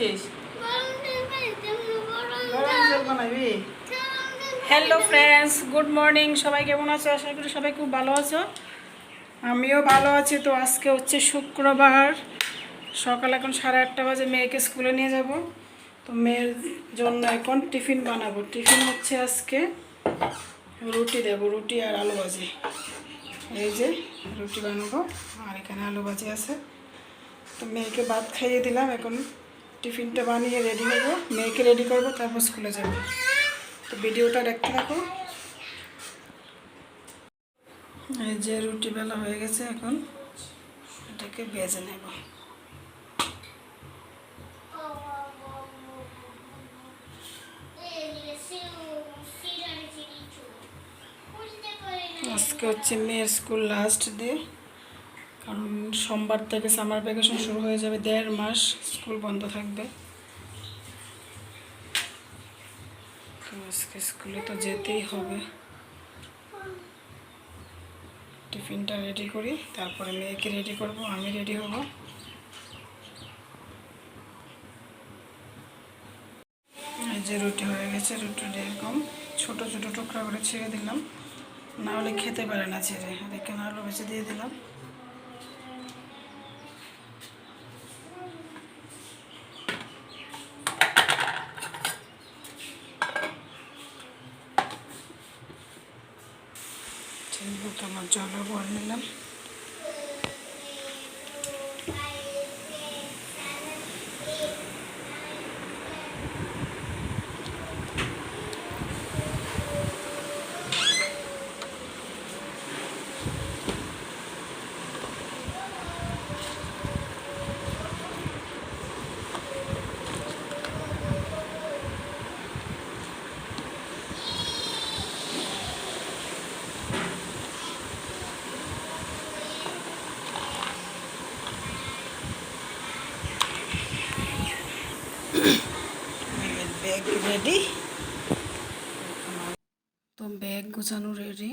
করছিস? Hello friends good morning সবাই কেমন আছো? আশা করি সবাই খুব ভালো আছো। আমিও ভালো আছি। তো আজকে হচ্ছে শুক্রবার। সকাল এখন সাড়ে আটটা বাজে। মেয়েকে স্কুলে নিয়ে যাব। তো মেয়ের জন্য এখন টিফিন বানাবো। টিফিন হচ্ছে আজকে রুটি দেবো। রুটি আর আলু ভাজি। এই যে রুটি বানাবো। আর এখানে আলু ভাজি আছে। তো মেয়েকে ভাত খাইয়ে দিলাম এখন। টিফিনটা বানিয়ে রেডি হব, মেয়েকে রেডি করব, তারপর স্কুলে যাব। তো ভিডিওটা দেখতে থাকো। এই যে রুটি বেলা হয়ে গেছে এখন, এটাকে ভেজে নেব। আজকে হচ্ছে মেয়ের স্কুল লাস্ট ডে। কারণ সোমবার থেকে সামার ভ্যাকেশন শুরু হয়ে যাবে দেড় মাস, স্কুল বন্ধ থাকবে। আজকে স্কুলে তো যেতেই হবে। টিফিনটা রেডি করি, তারপরে মেয়েকে রেডি করব, আমি রেডি হব। যে রুটি হয়ে গেছে রুটিটা এরকম ছোট ছোট টুকরা করে ছেড়ে দিলাম। না হলে খেতে পারে না ছেড়ে আর এখানে আলু বেছে দিয়ে দিলাম। মতো আমার জলও ভরে নিলাম ব্যাগ রেডি তো ব্যাগ গোছানো রেডি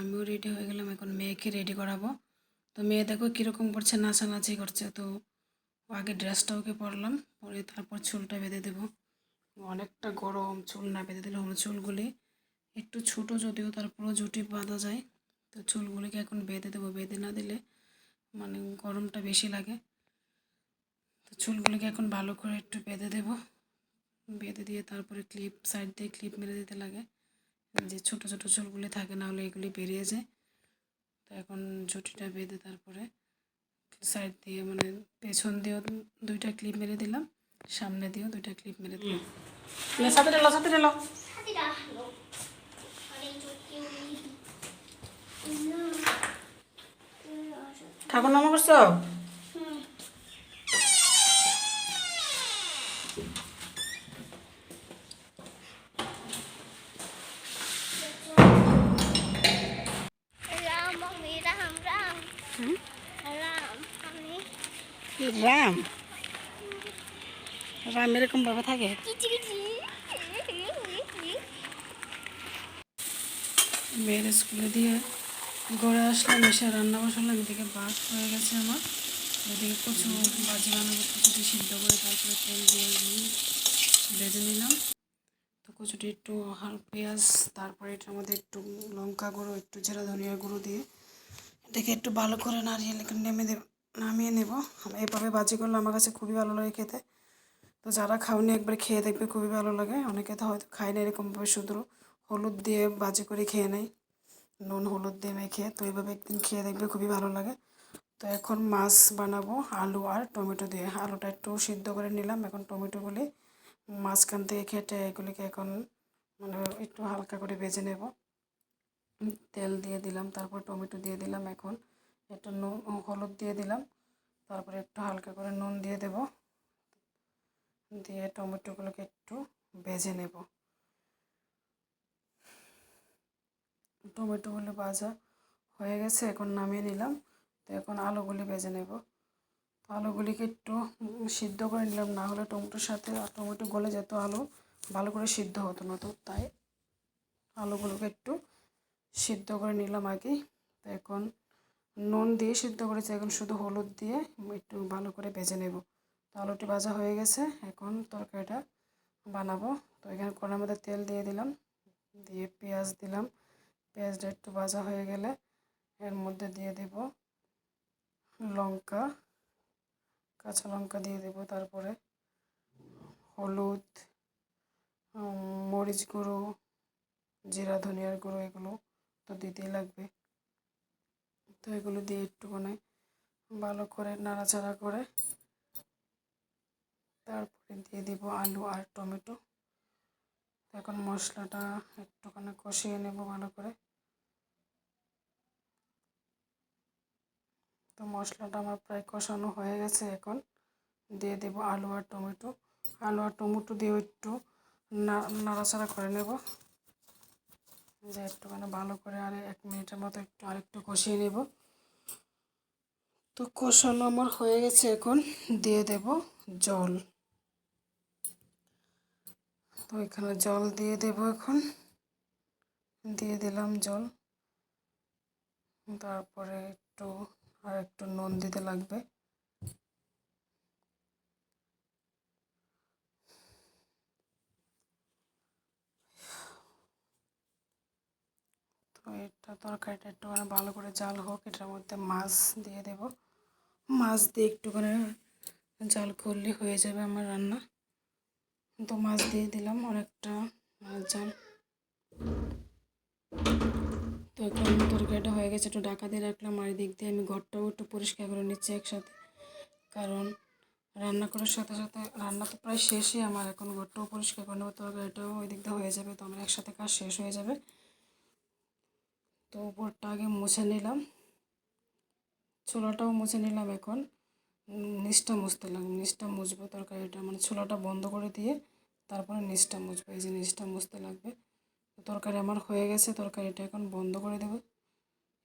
আমিও রেডি হয়ে গেলাম, এখন মেয়েকে রেডি করাবো। তো মেয়ে দেখো কীরকম করছে, নাচানাচি করছে, তো আগে ড্রেসটা ওকে পরলাম, পরে তারপর চুলটা বেঁধে দেবো। অনেকটা গরম চুল না বেঁধে দিলে আমার চুলগুলি একটু ছোট যদিও তারপরও জুটি বাঁধা যায়, তো চুলগুলিকে এখন বেঁধে দেবো। বেঁধে না দিলে মানে গরমটা বেশি লাগে। তো চুলগুলিকে এখন ভালো করে একটু বেঁধে দেবো। বেঁধে দিয়ে তারপরে ক্লিপ সাইড দিয়ে ক্লিপ মেরে দিতে লাগে। যে ছোট ছোট চুলগুলি থাকে না হলে এগুলি বেরিয়ে যায়। তো এখন জুটিটা বেঁধে তারপরে সাইড দিয়ে মানে পেছন দিয়েও দুইটা ক্লিপ মেরে দিলাম সামনে দিয়েও দুইটা ক্লিপ মেরে দিলাম। সাথে সাথে ঠাকুর নামা করছ? রাম। রাম এরকম ভাবে থাকে। মেয়ের স্কুলে দিয়ে ঘরে আসলাম, এসে রান্না বসালাম, এদিকে বাস হয়ে গেছে আমার। এদিকে কচু বাজি বানাবো, কচুটি সিদ্ধ করে তারপরে তেল দিয়ে ভেজে নিলাম। তো কচুটি একটু হাল, পেঁয়াজ, তারপরে এটার মধ্যে একটু লঙ্কা গুঁড়ো, একটু জিরা ধনিয়া গুঁড়ো দিয়ে এটাকে একটু ভালো করে নাড়িয়ে নেমে দেব নামিয়ে নেব। এভাবে বাজি করলে আমার কাছে খুবই ভালো লাগে খেতে। তো যারা খাওনি একবার খেয়ে দেখবে খুবই ভালো লাগে। অনেকে তো হয়তো খায় না এরকমভাবে শুধু হলুদ দিয়ে বাজি করে খেয়ে নেয়। নুন, হলুদ দিয়ে মেখে তো এইভাবে একদিন খেয়ে দেখবে খুবই ভালো লাগে। তো এখন মাছ বানাবো, আলু আর টমেটো দিয়ে। আলুটা একটু সিদ্ধ করে নিলাম। এখন টমেটোগুলি মাঝখান থেকে কেটে এগুলিকে এখন মানে একটু হালকা করে ভেজে নেব। তেল দিয়ে দিলাম, তারপর টমেটো দিয়ে দিলাম এখন। একটু নুন হলুদ দিয়ে দিলাম। তারপরে একটু হালকা করে নুন দিয়ে দেব। দিয়ে টমেটোগুলোকে একটু ভেজে নেব। টমেটোগুলো ভাজা হয়ে গেছে, এখন নামিয়ে নিলাম। তো এখন আলুগুলি ভেজে নেব। আলুগুলিকে একটু সিদ্ধ করে নিলাম, না হলে টমেটোর সাথে টমেটো গলে যেত আলু, ভালো করে সিদ্ধ হতো না তো, তাই আলুগুলোকে একটু সিদ্ধ করে নিলাম আগে। তো এখন নুন দিয়ে সিদ্ধ করেছি। এখন শুধু হলুদ দিয়ে একটু ভালো করে ভেজে নেব। তো আলুটি ভাজা হয়ে গেছে। এখন তরকারিটা বানাবো। তো এখানে কড়ার মধ্যে তেল দিয়ে দিলাম। দিয়ে পেঁয়াজ দিলাম। পেঁয়াজটা একটু ভাজা হয়ে গেলে এর মধ্যে দিয়ে দেব লঙ্কা, কাঁচা লঙ্কা দিয়ে দেব তারপরে হলুদ মরিচ গুঁড়ো, জিরা, ধনিয়ার গুঁড়ো এগুলো তো দিতেই লাগবে। তো এগুলো দিয়ে একটুখানি ভালো করে নাড়াচাড়া করে তারপরে দিয়ে দিব আলু আর টমেটো। এখন মশলাটা একটুখানি কষিয়ে নেব ভালো করে। তো মশলাটা আমার প্রায় কষানো হয়ে গেছে এখন। দিয়ে দেব আলু আর টমেটো। আলু আর টমেটো দিয়ে একটু নাড়াচাড়া করে নেব। যে একটুখানি ভালো করে আর এক মিনিটের মতো একটু আরেকটু কষিয়ে নেব। তো কষানো আমার হয়ে গেছে এখন, দিয়ে দেব জল। তো এখানে জল দিয়ে দেব এখন। দিয়ে দিলাম জল। তারপরে একটু, আর একটু নুন দিতে লাগবে। তো তরকারিটা একটুখানি ভালো করে জাল হোক, এটার মধ্যে মাছ দিয়ে দেব। মাছ দিয়ে একটুখানি জাল করলে হয়ে যাবে আমার রান্না। তো মাছ দিয়ে দিলাম অনেকটা মাছ জাল। তো এখন তরকারিটা হয়ে গেছে, একটু ঢাকা দিয়ে রাখলাম, আর দিক দিয়ে আমি ঘরটাও একটু পরিষ্কার করে নিচ্ছি একসাথে। কারণ রান্না করার সাথে সাথে রান্না তো প্রায় শেষই আমার, এখন ঘরটাও পরিষ্কার করে নেব, তরকারিটাও ওই দিক দিয়ে হয়ে যাবে, তো আমার একসাথে কাজ শেষ হয়ে যাবে। তো উপরটা আগে মুছে নিলাম। ছোলাটাও মুছে নিলাম এখন। নিচটা মুছতে লাগবে, নিচটা মুছবো তরকারিটা মানে ছোলাটা বন্ধ করে দিয়ে তারপরে নিচটা মুছবো, এই যে নিচটা মুছতে লাগবে। তরকারি আমার হয়ে গেছে, তরকারিটা এখন বন্ধ করে দেবো।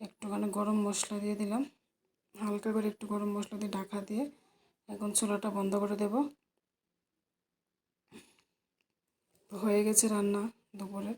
একটুখানি গরম মশলা দিয়ে দিলাম। হালকা করে একটু গরম মশলা দিয়ে ঢাকা দিয়ে এখন চুলাটা বন্ধ করে দেব। হয়ে গেছে রান্না দুপুরে।